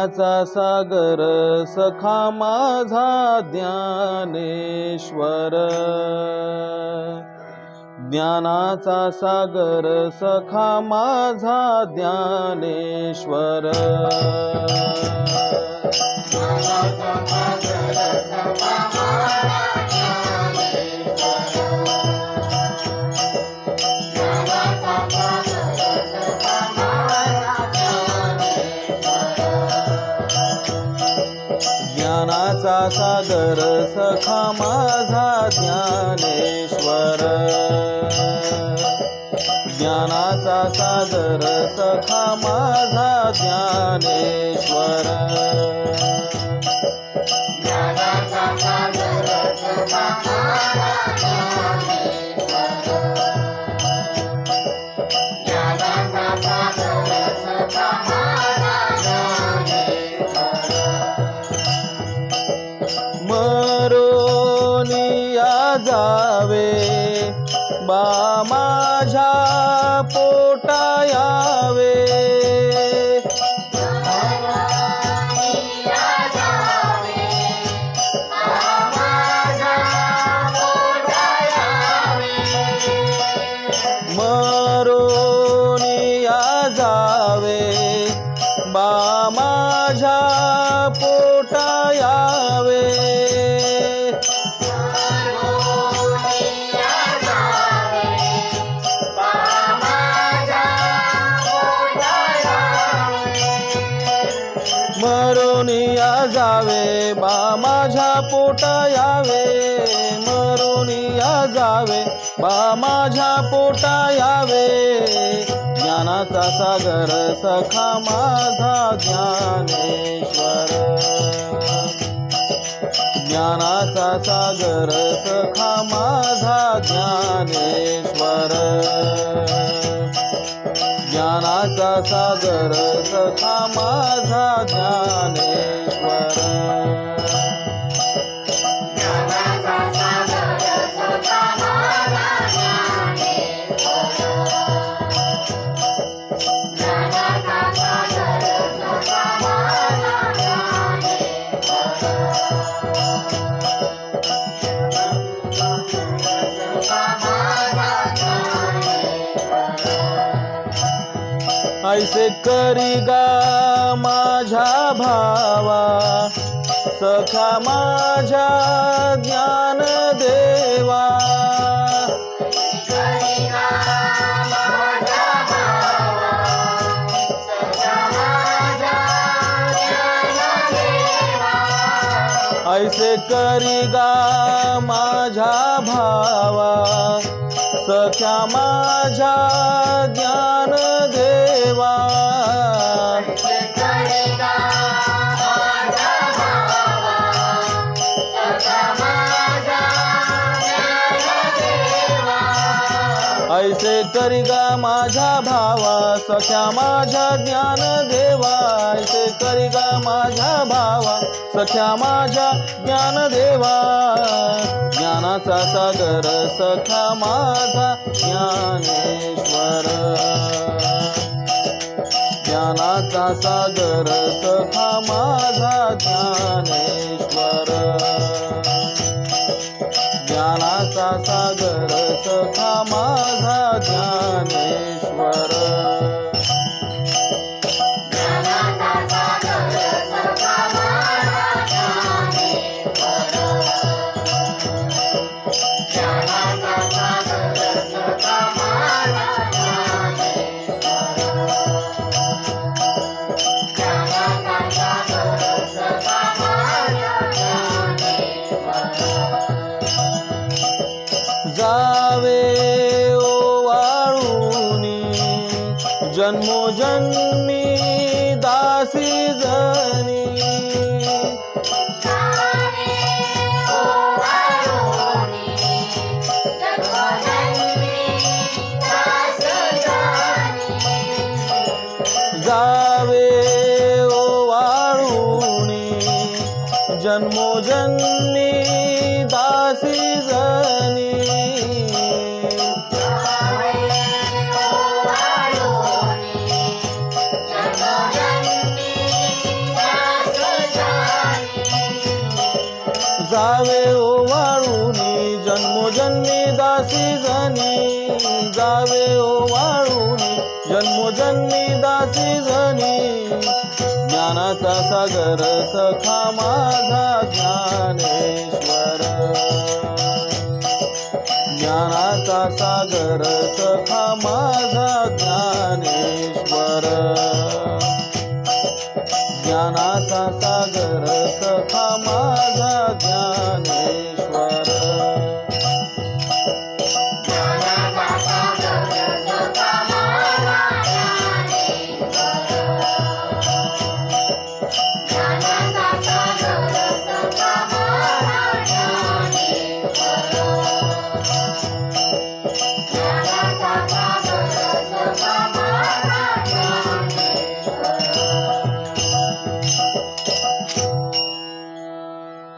ज्ञानाचा सागर सखा माझा ज्ञानेश्वर. ज्ञानाचा सागर सखा माझा ज्ञानेश्वर. ज्ञानाचा सागर सखा माझा ज्ञानेश्वर. ज्ञानाचा सागर सखा माझा ज्ञानेश्वर. मरोनिया जावे बा माझ्या पो जावे बा माझ्या पोटा यावे मरुनिया जावे बा माझ्या पोटा यावे. ज्ञानाचा सागर सखा माझा ज्ञानेश्वर. ज्ञानाचा सागर सखा माझा ज्ञानेश्वर. माझा सागर सखा माझा ज्ञानेश्वर. ऐसे करी गा माझ्या भावा. सखा माझ्या ज्ञान देवा. ऐसे करी गा माझ्या भावा. सख्या माझ्या ज्ञान असे करी गा माझ्या भावा सख्या माझ्या ज्ञान देवा. ऐसे करी गा माझ्या भावा सख्या माझ्या ज्ञान देवा. ज्ञानाचा सागर सखा माझा ज्ञानेश्वर. ज्ञानाचा सागर सखा माझा ज्ञानेश्वर. ज्ञानाचा सागर सखा माझा जावे ओवाळूणी जन्मोजन्मी दासी जनी. जावे ओवाळूनी जन्मोजन्मी दासी जनी. सागर सखा माझा ज्ञानेश्वर. ज्ञानाचा सागर सखा माझा ज्ञानेश्वर. ज्ञानाचा सागर सखा माझा ज्ञानाचा सागर